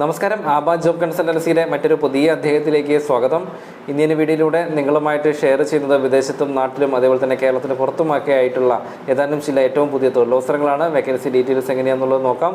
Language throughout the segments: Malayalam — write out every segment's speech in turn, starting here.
നമസ്കാരം. ആബാ ജോബ് കൺസൾട്ടൻസിയുടെ മറ്റൊരു പുതിയ അധ്യായത്തിലേക്ക് സ്വാഗതം. ഇന്ത്യൻ വീഡിയോയിലൂടെ നിങ്ങളുമായിട്ട് ഷെയർ ചെയ്യുന്നത് വിദേശത്തും നാട്ടിലും അതേപോലെ തന്നെ കേരളത്തിന് പുറത്തുമൊക്കെ ആയിട്ടുള്ള ഏതാനും ചില ഏറ്റവും പുതിയ തൊഴിലവസരങ്ങളാണ്. വേക്കൻസി ഡീറ്റെയിൽസ് എങ്ങനെയാണെന്നുള്ളത് നോക്കാം.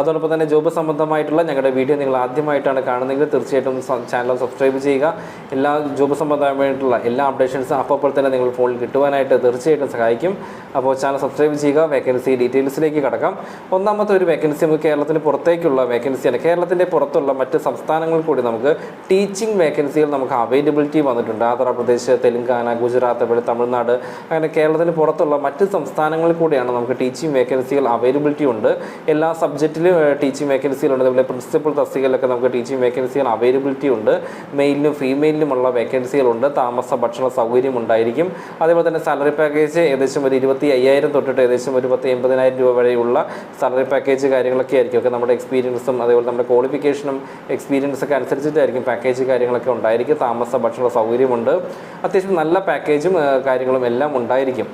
അതോടൊപ്പം തന്നെ ജോബ് സംബന്ധമായിട്ടുള്ള ഞങ്ങളുടെ വീഡിയോ നിങ്ങൾ ആദ്യമായിട്ടാണ് കാണുന്നതെങ്കിൽ തീർച്ചയായിട്ടും ചാനൽ സബ്സ്ക്രൈബ് ചെയ്യുക. എല്ലാ ജോബ് സംബന്ധമായിട്ടുള്ള എല്ലാ അപ്ഡേഷൻസും അപ്പോൾ തന്നെ നിങ്ങൾ ഫോണിൽ കിട്ടുവാനായിട്ട് തീർച്ചയായിട്ടും സഹായിക്കും. അപ്പോൾ ചാനൽ സബ്സ്ക്രൈബ് ചെയ്യുക വേക്കൻസി ഡീറ്റെയിൽസിലേക്ക് കടക്കാം. ഒന്നാമത്തെ ഒരു വേക്കൻസി നമുക്ക് കേരളത്തിന് പുറത്തേക്കുള്ള വേക്കൻസിയാണ് കേരളത്തിന്റെ പുറത്തുള്ള മറ്റ് സംസ്ഥാനങ്ങളിൽ കൂടി നമുക്ക് ടീച്ചിങ് വേക്കൻസികൾ നമുക്ക് അവൈലബിലിറ്റി വന്നിട്ടുണ്ട്. ആന്ധ്രാപ്രദേശ് തെലങ്കാന ഗുജറാത്ത് അതുപോലെ തമിഴ്നാട് അങ്ങനെ കേരളത്തിന് പുറത്തുള്ള മറ്റ് സംസ്ഥാനങ്ങളിൽ കൂടിയാണ് നമുക്ക് ടീച്ചിങ് വേക്കൻസികൾ അവൈലബിലിറ്റി ഉണ്ട്. എല്ലാ സബ്ജക്റ്റിലും ടീച്ചിങ് വേക്കൻസികളുണ്ട് അതുപോലെ പ്രിൻസിപ്പൽ തസ്തികയിലൊക്കെ നമുക്ക് ടീച്ചിങ് വേക്കൻസികൾ അവൈലബിലിറ്റി ഉണ്ട്. മെയിലിനും ഫീമെയിലിനുമുള്ള വേക്കൻസികളുണ്ട് താമസ ഭക്ഷണ സൗകര്യം ഉണ്ടായിരിക്കും. അതേപോലെ തന്നെ സാലറി പാക്കേജ് ഏകദേശം ഒരു ഇരുപത്തി അയ്യായിരം തൊട്ടിട്ട് ഏകദേശം ഒരു പത്ത് എൺപതിനായിരം രൂപ വരെയുള്ള സാലറി പാക്കേജ് കാര്യങ്ങളൊക്കെ ആയിരിക്കും. ഒക്കെ നമ്മുടെ എക്സ്പീരിയൻസും അതേപോലെ നമ്മുടെ ക്വാളിഫിക്കേഷനും എക്സ്പീരിയൻസ് ഒക്കെ അനുസരിച്ചിട്ടായിരിക്കും പാക്കേജ് കാര്യങ്ങളൊക്കെ ഉണ്ടായിരിക്കും. താമസ ഭക്ഷണ സൗകര്യമുണ്ട്. അത്യാവശ്യം നല്ല പാക്കേജും കാര്യങ്ങളും എല്ലാം ഉണ്ടായിരിക്കും.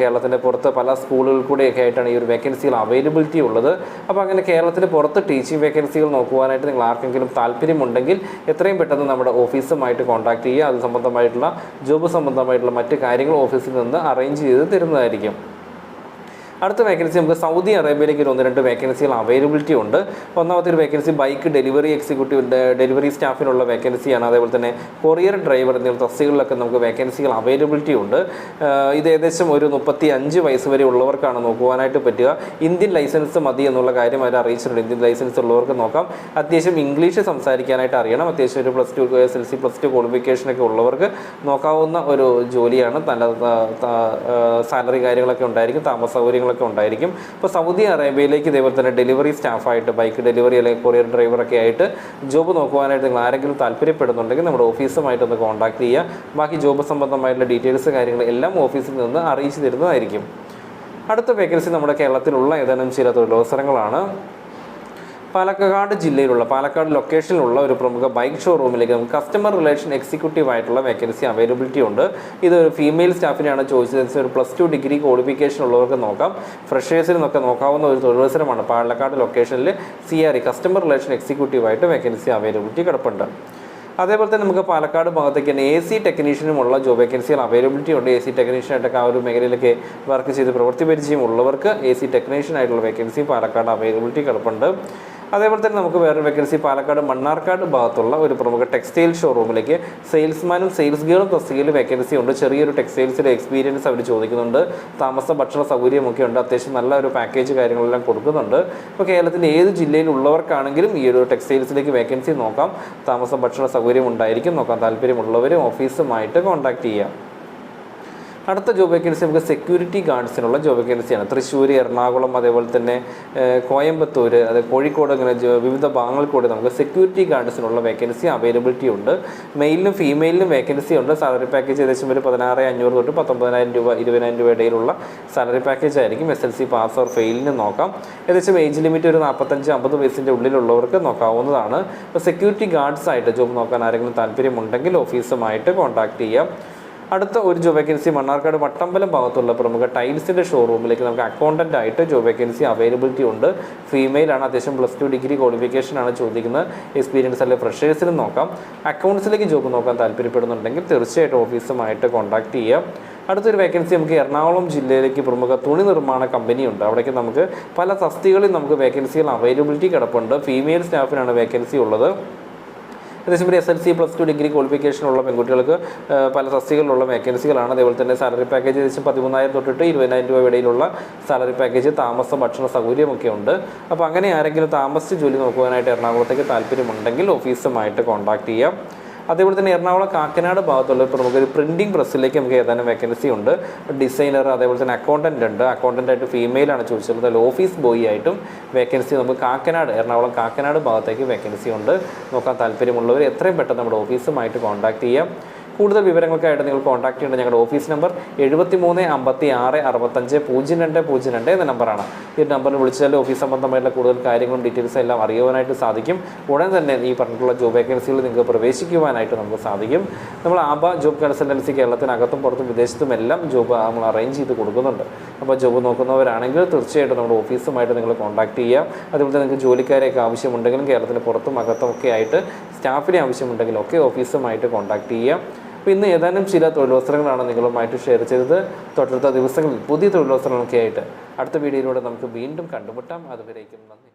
കേരളത്തിന്റെ പുറത്ത് പല സ്കൂളുകളിൽ കൂടെയൊക്കെ ആയിട്ടാണ് ഈ ഒരു വേക്കൻസികൾ അവൈലബിലിറ്റി ഉള്ളത്. അപ്പോൾ അങ്ങനെ കേരളത്തിന് പുറത്ത് ടീച്ചിങ് വേക്കൻസികൾ നോക്കുവാനായിട്ട് നിങ്ങൾ ആർക്കെങ്കിലും താല്പര്യമുണ്ടെങ്കിൽ എത്രയും പെട്ടെന്ന് നമ്മുടെ ഓഫീസുമായിട്ട് കോൺടാക്ട് ചെയ്യുക. അത് സംബന്ധമായിട്ടുള്ള ജോബ് സംബന്ധമായിട്ടുള്ള മറ്റ് കാര്യങ്ങൾ ഓഫീസിൽ നിന്ന് അറേഞ്ച് ചെയ്ത് തരുന്നതായിരിക്കും. അടുത്ത വേക്കൻസി നമുക്ക് സൗദി അറേബ്യയിലേക്ക് ഒന്ന് രണ്ട് വേക്കൻസികൾ അവൈലബിലിറ്റി ഉണ്ട്. ഒന്നാമത്തെ ഒരു vacancy bike delivery executive delivery സ്റ്റാഫിനുള്ള വേക്കൻസിയാണ് അതേപോലെ തന്നെ കൊറിയർ ഡ്രൈവർ എന്നുള്ള തസ്തികളിലൊക്കെ നമുക്ക് വേക്കൻസികൾ അവൈലബിലിറ്റി ഉണ്ട്. ഇത് ഏകദേശം ഒരു മുപ്പത്തി അഞ്ച് വയസ്സ് വരെ ഉള്ളവർക്കാണ് നോക്കുവാനായിട്ട് പറ്റുക. ഇന്ത്യൻ ലൈസൻസ് മതി എന്നുള്ള കാര്യം അവർ അറിയിച്ചിട്ടുണ്ട്. ഇന്ത്യൻ ലൈസൻസ് ഉള്ളവർക്ക് നോക്കാം. അത്യാവശ്യം ഇംഗ്ലീഷ് സംസാരിക്കാനായിട്ട് അറിയണം. അത്യാവശ്യം ഒരു plus two S L C plus two ക്വാളിഫിക്കേഷനൊക്കെ ഉള്ളവർക്ക് നോക്കാവുന്ന ഒരു ജോലിയാണ്. നല്ല സാലറി കാര്യങ്ങളൊക്കെ ഉണ്ടായിരിക്കും. താമസ സൗകര്യങ്ങളൊക്കെ ഉണ്ടായിരിക്കും. ഇപ്പോൾ സൗദി അറേബ്യയിലേക്ക് ഇതേപോലെ തന്നെ ഡെലിവറി സ്റ്റാഫായിട്ട് ബൈക്ക് ഡെലിവറി അല്ലെങ്കിൽ കൊറിയർ ഡ്രൈവറൊക്കെ ആയിട്ട് ജോബ് നോക്കുവാനായിട്ട് നിങ്ങൾ ആരെങ്കിലും താല്പര്യപ്പെടുന്നുണ്ടെങ്കിൽ നമ്മുടെ ഓഫീസുമായിട്ട് ഒന്ന് കോൺടാക്ട് ചെയ്യുക. ബാക്കി ജോബ് സംബന്ധമായിട്ടുള്ള ഡീറ്റെയിൽസ് കാര്യങ്ങൾ എല്ലാം ഓഫീസിൽ നിന്ന് അറിയിച്ചു തരുന്നതായിരിക്കും. അടുത്ത വേക്കൻസി നമ്മുടെ കേരളത്തിലുള്ള ഏതാനും ചില തൊഴിലവസരങ്ങളാണ്. പാലക്കാട് ജില്ലയിലുള്ള പാലക്കാട് ലൊക്കേഷനിലുള്ള ഒരു പ്രമുഖ ബൈക്ക് ഷോറൂമിലേക്ക് നമുക്ക് കസ്റ്റമർ റിലേഷൻ എക്സിക്യൂട്ടീവ് ആയിട്ടുള്ള വേക്കൻസി അവൈലബിലിറ്റി ഉണ്ട്. ഇത് ഒരു ഫീമെയിൽ സ്റ്റാഫിനെയാണ് ചോദിച്ചത്. ഒരു പ്ലസ് ടു ഡിഗ്രി ക്വാളിഫിക്കേഷൻ ഉള്ളവർക്ക് നോക്കാം. ഫ്രഷേഴ്സിനൊക്കെ നോക്കാവുന്ന ഒരു തൊഴിലവസരമാണ് പാലക്കാട് ലൊക്കേഷനിൽ C R E customer relation executive ആയിട്ട് വേക്കൻസി അവൈലബിലിറ്റി കിടപ്പുണ്ട്. അതേപോലെ തന്നെ നമുക്ക് പാലക്കാട് ഭാഗത്തേക്ക് തന്നെ എ സി ടെക്നീഷ്യനുമുള്ള ജോബ് വേക്കൻസികൾ അവൈലബിലിറ്റി ഉണ്ട്. എ സി ടെക്നീഷ്യനായിട്ടൊക്കെ ആ ഒരു മേഖലയിലൊക്കെ വർക്ക് ചെയ്ത് പ്രവൃത്തി പരിചയം ഉള്ളവർക്ക് എ സി ടെക്നീഷ്യൻ ആയിട്ടുള്ള വേക്കൻസി പാലക്കാട് അവൈലബിലിറ്റി കിടപ്പുണ്ട്. അതേപോലെ തന്നെ നമുക്ക് വേറൊരു വേക്കൻസി പാലക്കാട് മണ്ണാർക്കാട് ഭാഗത്തുള്ള ഒരു പ്രമുഖ ടെക്സ്റ്റൈൽ ഷോറൂമിലേക്ക് സെയിൽസ്മാനും സെയിൽസ് ഗേളും തസ്തികയിൽ വേക്കൻസി ഉണ്ട്. ചെറിയൊരു ടെക്സ്റ്റൈൽസിലെ എക്സ്പീരിയൻസ് അവർ ചോദിക്കുന്നുണ്ട്. താമസ ഭക്ഷണ സൗകര്യമൊക്കെ ഉണ്ട്. അത്യാവശ്യം നല്ല ഒരു പാക്കേജ് കാര്യങ്ങളെല്ലാം കൊടുക്കുന്നുണ്ട്. ഇപ്പോൾ കേരളത്തിന്റെ ഏത് ജില്ലയിലുള്ളവർക്കാണെങ്കിലും ഈ ഒരു ടെക്സ്റ്റൈൽസിലേക്ക് വേക്കൻസി നോക്കാം. താമസ ഭക്ഷണ സൗകര്യം ഉണ്ടായിരിക്കും. നോക്കാം. താല്പര്യമുള്ളവരും ഓഫീസുമായിട്ട് കോൺടാക്ട് ചെയ്യാം. അടുത്ത ജോബ് വേക്കൻസി നമുക്ക് സെക്യൂരിറ്റി ഗാർഡ്സിനുള്ള ജോബ് വേക്കൻസിയാണ് തൃശ്ശൂർ എറണാകുളം അതേപോലെ തന്നെ കോയമ്പത്തൂർ അത് കോഴിക്കോട് അങ്ങനെ വിവിധ ഭാഗങ്ങളിൽ കൂടി നമുക്ക് സെക്യൂരിറ്റി ഗാർഡ്സിനുള്ള വേക്കൻസി അവൈലബിലിറ്റി ഉണ്ട്. മെയിലിനും ഫീമെയിലിനും വേക്കൻസി ഉണ്ട്. സാലറി പാക്കേജ് ഏകദേശം ഒരു പതിനാറ് അഞ്ഞൂറ് തൊട്ട് പത്തൊമ്പതിനായിരം രൂപ ഇരുപതിനായിരം രൂപ ഇടയിലുള്ള സാലറി പാക്കേജ് ആയിരിക്കും. S L C pass or ഫെയിലിന് നോക്കാം. ഏകദേശം ഏജ് ലിമിറ്റ് ഒരു നാൽപ്പത്തഞ്ച് അമ്പത് വയസ്സിന്റെ ഉള്ളിലുള്ളവർക്ക് നോക്കാവുന്നതാണ്. ഇപ്പോൾ സെക്യൂരിറ്റി ഗാർഡ്സ് ആയിട്ട് ജോബ് നോക്കാൻ ആരെങ്കിലും താല്പര്യമുണ്ടെങ്കിൽ ഓഫീസുമായിട്ട് കോൺടാക്ട് ചെയ്യാം. അടുത്ത ഒരു ജോബ് വേക്കൻസി മണ്ണാർക്കാട് വട്ടമ്പലം ഭാഗത്തുള്ള പ്രമുഖ ടൈൽസിന്റെ ഷോറൂമിലേക്ക് നമുക്ക് അക്കൗണ്ടന്റ് ആയിട്ട് ജോബ് വേക്കൻസി അവൈലബിലിറ്റി ഉണ്ട്. ഫീമെയിൽ ആണ് അത്യാവശ്യം പ്ലസ് ടു ഡിഗ്രി ക്വാളിഫിക്കേഷൻ ആണ് ചോദിക്കുന്നത്. എക്സ്പീരിയൻസ് അല്ലെങ്കിൽ ഫ്രഷേഴ്സിനും നോക്കാം. അക്കൗണ്ട്സിലേക്ക് ജോബ് നോക്കാൻ താല്പര്യപ്പെടുന്നുണ്ടെങ്കിൽ തീർച്ചയായിട്ടും ഓഫീസുമായിട്ട് കോൺടാക്ട് ചെയ്യാം. അടുത്തൊരു വേക്കൻസി നമുക്ക് എറണാകുളം ജില്ലയിലേക്ക് പ്രമുഖ തുണി നിർമ്മാണ കമ്പനിയുണ്ട് അവിടേക്ക് നമുക്ക് പല തസ്തികളിൽ നമുക്ക് വേക്കൻസികൾ അവൈലബിലിറ്റി കിടപ്പുണ്ട്. ഫീമെയിൽ സ്റ്റാഫിനാണ് വേക്കൻസി ഉള്ളത്. ഏകദേശം ഒരു S L C plus two degree qualification ഉള്ള പെൺകുട്ടികൾക്ക് പല തസ്തികളിലുള്ള വേക്കൻസികളാണ് അതേപോലെ തന്നെ സാലറി പാക്കേജ് ഏകദേശം പതിമൂന്നായിരം തൊട്ടിട്ട് ഇരുപതിനായിരം രൂപ ഇടയിലുള്ള സാലറി പാക്കേജ് താമസം ഭക്ഷണ സൗകര്യമൊക്കെ ഉണ്ട്. അപ്പോൾ അങ്ങനെ ആരെങ്കിലും താമസിച്ച് ജോലി നോക്കുവാനായിട്ട് എറണാകുളത്തേക്ക് താല്പര്യമുണ്ടെങ്കിൽ ഓഫീസുമായിട്ട് കോൺടാക്ട് ചെയ്യാം. അതേപോലെ തന്നെ എറണാകുളം കാക്കനാട് ഭാഗത്തുള്ള പ്രമുഖ പ്രിന്റിംഗ് പ്രസ്സിലേക്ക് നമുക്ക് ഏതാനും വേക്കൻസി ഉണ്ട്. ഡിസൈനർ അതേപോലെ തന്നെ അക്കൗണ്ടന്റ് ഉണ്ട്. അക്കൗണ്ടന്റ് ആയിട്ട് ഫീമെയിലാണ് ചോദിച്ചിരുന്നത് അതിൽ ഓഫീസ് ബോയ് ആയിട്ടും വേക്കൻസി നമുക്ക് കാക്കനാട് എറണാകുളം കാക്കനാട് ഭാഗത്തേക്ക് വേക്കൻസി ഉണ്ട്. നോക്കാൻ താല്പര്യമുള്ളവർ എത്രയും പെട്ടെന്ന് നമ്മുടെ ഓഫീസുമായിട്ട് കോൺടാക്ട് ചെയ്യാം. കൂടുതൽ വിവരങ്ങൾക്കായിട്ട് നിങ്ങൾ കോൺടാക്ട് ചെയ്യേണ്ട ഞങ്ങളുടെ ഓഫീസ് നമ്പർ എഴുപത്തി മൂന്ന് അമ്പത്തി ആറ് അറുപത്തഞ്ച് പൂജ്യം രണ്ട് പൂജ്യം രണ്ട് എന്ന നമ്പറാണ് ഈ നമ്പറിൽ വിളിച്ചാൽ ഓഫീസ് സംബന്ധമായിട്ടുള്ള കൂടുതൽ കാര്യങ്ങളും ഡീറ്റെയിൽസും എല്ലാം അറിയുവാനായിട്ട് സാധിക്കും. ഉടൻ തന്നെ ഈ പറഞ്ഞിട്ടുള്ള ജോബ് വേക്കൻസികൾ നിങ്ങൾക്ക് പ്രവേശിക്കുവാനായിട്ട് നമുക്ക് സാധിക്കും. നമ്മൾ ആബ ജോബ് കൺസൾട്ടൻസി കേരളത്തിനകത്തും പുറത്തും വിദേശത്തും എല്ലാം ജോബ് നമ്മൾ അറേഞ്ച് ചെയ്ത് കൊടുക്കുന്നുണ്ട്. അപ്പോൾ ജോബ് നോക്കുന്നവരാണെങ്കിൽ തീർച്ചയായിട്ടും നമ്മുടെ ഓഫീസുമായിട്ട് നിങ്ങൾ കോൺടാക്ട് ചെയ്യാം. അതുപോലെ നിങ്ങൾക്ക് ജോലിക്കാരെയൊക്കെ ആവശ്യമുണ്ടെങ്കിലും കേരളത്തിന് പുറത്തും അകത്തും ഒക്കെ ആയിട്ട് സ്റ്റാഫിനെ ആവശ്യമുണ്ടെങ്കിൽ ഒക്കെ ഓഫീസുമായിട്ട് കോൺടാക്ട് ചെയ്യാം അപ്പോൾ ഇന്ന് ഏതാനും ചില തൊഴിലവസരങ്ങളാണ് നിങ്ങളുമായിട്ട് ഷെയർ ചെയ്തത്. തൊട്ടടുത്ത ദിവസങ്ങളിൽ പുതിയ തൊഴിലവസരങ്ങളൊക്കെ ആയിട്ട് അടുത്ത വീഡിയോയിലൂടെ നമുക്ക് വീണ്ടും കണ്ടുമുട്ടാം. അതുവരേക്കും നന്ദി.